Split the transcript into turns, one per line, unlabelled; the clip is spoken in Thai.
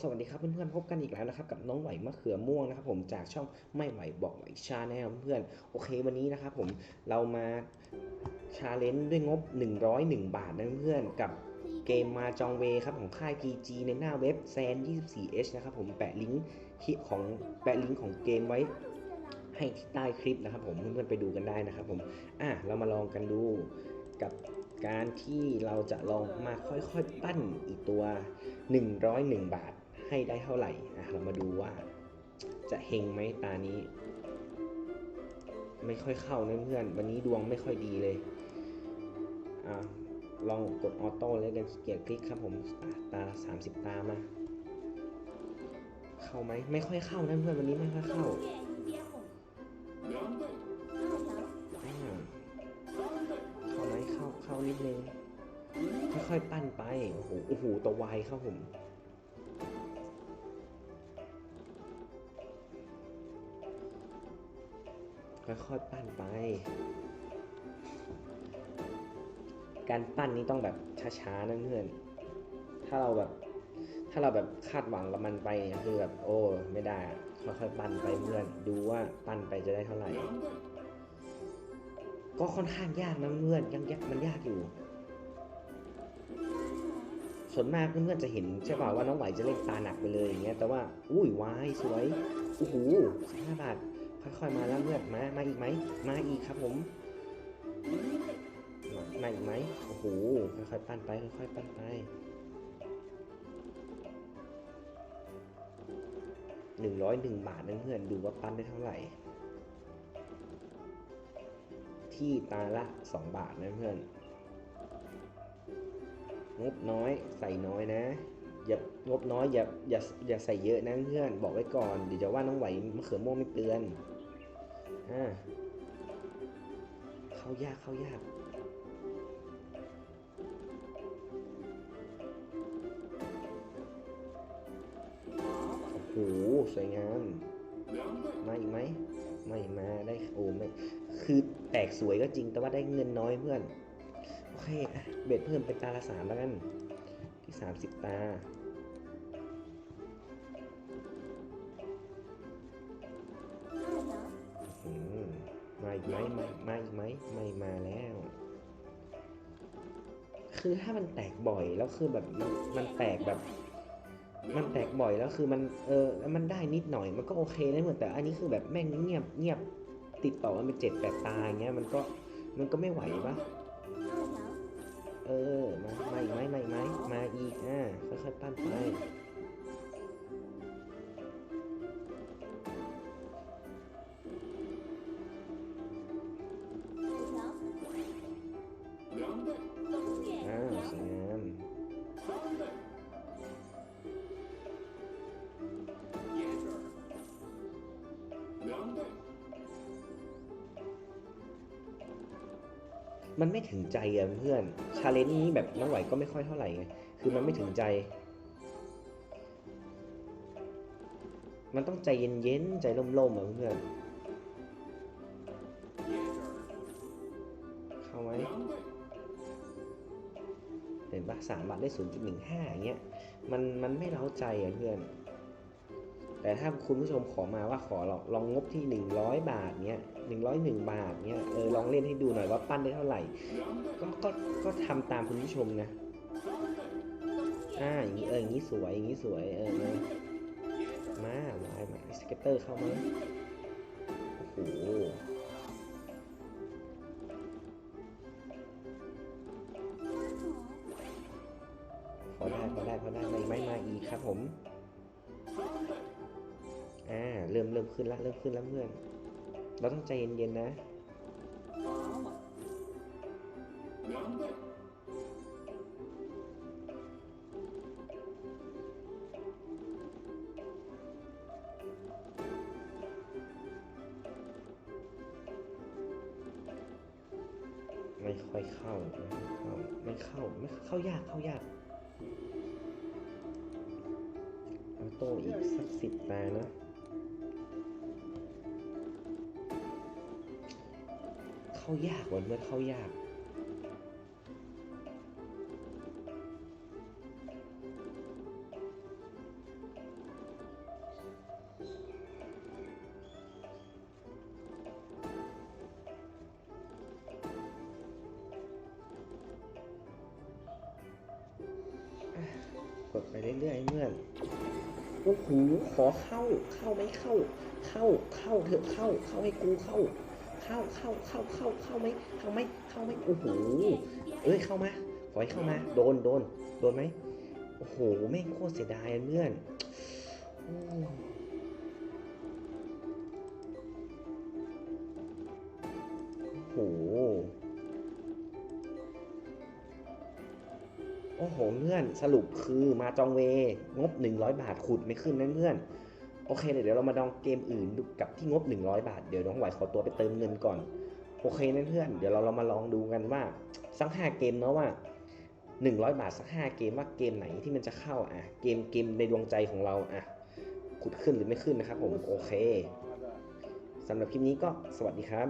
สวัสดีครับเพื่อนๆพบกันอีกแล้วนะครับกับน้องไหวมะเขือม่วงนะครับผมจากช่องไม่ไหวบอกไหวชาแนลเพื่อนโอเควันนี้นะครับผมเรามาชาเลนจ์ด้วยงบ 101 บาทนะเพื่อนกับเกมมาจองเวครับของค่าย PG ในหน้าเว็บ san 24h นะครับผมแปะลิงก์ของแปะลิงก์ของเกมไว้ให้ที่ใต้คลิปนะครับผมเพื่อนๆไปดูกันได้นะครับผมอะเรามาลองกันดูกับการที่เราจะลองมาค่อยๆ ปั้นอีกตัว 101 บาท ให้ได้เท่าไหร่อะเรามาดูว่า จะเฮงไหมตานี้ ไม่ค่อยเข้านะเพื่อนวันนี้ดวงไม่ค่อยดีเลยอะลองกดออโต้เลยกันเกียจคลิกครับผมตา 30 ตามา เข้าไหมไม่ค่อยเข้านะเพื่อนวันนี้ไม่ค่อยเข้าเข้าไหมเข้าเข้านิดนึงค่อยๆปั้นไปโอ้โหโอ้โหตัววายครับผม ค่อยๆปั้นไป การปั้นนี้ต้องแบบช้าๆนะเพื่อนถ้าเราแบบ ถ้าเราแบบคาดหวังกับมันไปคือแบบโอ้ไม่ได้ค่อยๆปั้นไปเพื่อน ดูว่าปั้นไปจะได้เท่าไหร่ ก็ค่อนข้างยากนะเพื่อนยังยากมันยากอยู่ส่วนมากเพื่อนๆจะเห็นใช่ป่าวว่าน้องไหวจะเล่นตาหนักไปเลยอย่างเงี้ยแต่ว่า อุ้ยวายสวยโอ้โหสิบห้าบาท ค่อยๆมาแล้วเพื่อนมามาอีกไหมมาอีกครับผมมามาอีกไหมโอ้โหค่อยๆปั้นไปค่อยๆปั้นไปหนึ่งร้อยหนึ่งบาทนะเพื่อนดูว่าปั้นได้เท่าไหร่ ที่ตาละสองบาทนะเพื่อนงบน้อยใส่น้อยนะ อย่างบน้อยอย่าอย่าอย่าใส่เยอะนะเพื่อนบอกไว้ก่อนเดี๋ยวจะว่าน้องไหวมะเขือม่วงไม่เตือนอ่าเข้ายากเข้ายากโอ้โหสวยงามมาอีกไหมไม่มาได้โอ้ไม่คือแตกสวยก็จริงแต่ว่าได้เงินน้อยเพื่อนโอเคเบ็ดเพิ่มเป็นตาละสามแล้วกัน ที่สามสิบตาอืมมาอีกไหมมามาอีกไหมไม่มาแล้ว คือถ้ามันแตกบ่อยแล้วคือแบบมันมันแตกแบบ มันแตกบ่อยแล้วคือมันเออแล้วมันได้นิดหน่อยมันก็โอเคนะเหมือนแต่อันนี้คือแบบแม่งเงียบเงียบติดต่อกันเป็นเจ็ดแปดตาอย่างเงี้ยมันก็มันก็ไม่ไหวปะ เออ มา มาอีกไหมมาอีกไหมมาอีกอ่าค่อยๆปั้นไป มันไม่ถึงใจอะเพื่อนชาเลนจ์นี้แบบน้องไหวก็ไม่ค่อยเท่าไหร่ไงคือมันไม่ถึงใจ มันต้องใจเย็นๆใจร่มๆอะเพื่อนเข้าไหมเห็นปะสามบาทได้ศูนย์จุดหนึ่งห้าอย่างเงี้ยมันมันไม่เล้าใจอะเพื่อน แต่ถ้าคุณผู้ชมขอมาว่าขอลองลองงบที่ 100 บาทเนี้ย101 บาทเนี้ยเออลองเล่นให้ดูหน่อยว่าปั้นได้เท่าไหร่ ก็ก็ก็ทำตามคุณผู้ชมนะอ่าอย่างนี้เอออย่างนี้สวยอย่างนี้สวยเออมามามามาสเก็ตเตอร์เข้ามาโอ้โหพอได้พอได้พอได้ไม่ไม่มาอีกครับผม อ่าเริ่มเริ่มขึ้นละเริ่มขึ้นแล้วเพื่อน เราต้องใจเย็นๆนะไม่ค่อยเข้าไม่เข้าไม่เข้าไม่เข้ายากเข้ายากเอาโตอีกสักสิบตานะ เข้ายากวันเมื่อเข้ายาก กดไปเรื่อยๆเมื่อนโอ้โขอเข้า เข้าไม่เข้า เข้า เข้าเถอะเข้า เข้าให้กูเข้า เข้าเข้าเข้าเข้าเข้าไหมเข้าไหมเข้าไหมโอ้โหเอ้ยเข้ามาขอให้เข้ามา โดนโดนโดนไหมโอ้โหแม่งโคตรเสียดายอะเพื่อนโอ้โหโอ้โหเพื่อนสรุปคือมาจองเวงบ 100 บาทขุดไม่ขึ้นนะเพื่อน โอเคเดี๋ยวเรามาลองเกมอื่นดูกับที่งบ 100 บาท เดี๋ยวน้องไหวขอตัวไปเติมเงินก่อน โอเคนะเพื่อน เดี๋ยวเราเรามาลองดูกันว่าสักห้าเกมเนาะว่า 100 บาทสักห้าเกมว่าเกมไหนที่มันจะเข้าอะ เกมเกมในดวงใจของเราอะขุดขึ้นหรือไม่ขึ้นนะครับผม โอเคสำหรับคลิปนี้ก็สวัสดีครับ